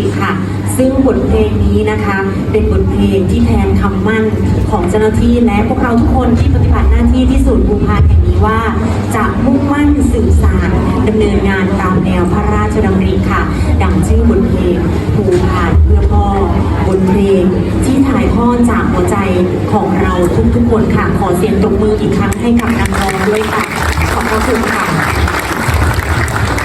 ีค่ะ ซึ่งบทเพลงนี้นะคะ เป็นบทเพลงที่แทนคำมั่นของเจ้าหน้าที่และพวกเราทุกคนที่ปฏิบัติหน้าที่ที่ศูนย์ภูพานแห่งนี้ว่า จะมุ่งมั่นสื่อสารดำเนินงานตามแนวพระราชดำริค่ะ ดังชื่อบทเพลงภูพานเพื่อพ่อบทเพลงที่ถ่ายทอดจากหัวใจของเราทุกๆคนค่ะ ขอเสียงตงมืออีกครั้งให้กับนักร้องด้วยค่ะ ขอบพระคุณค่ะ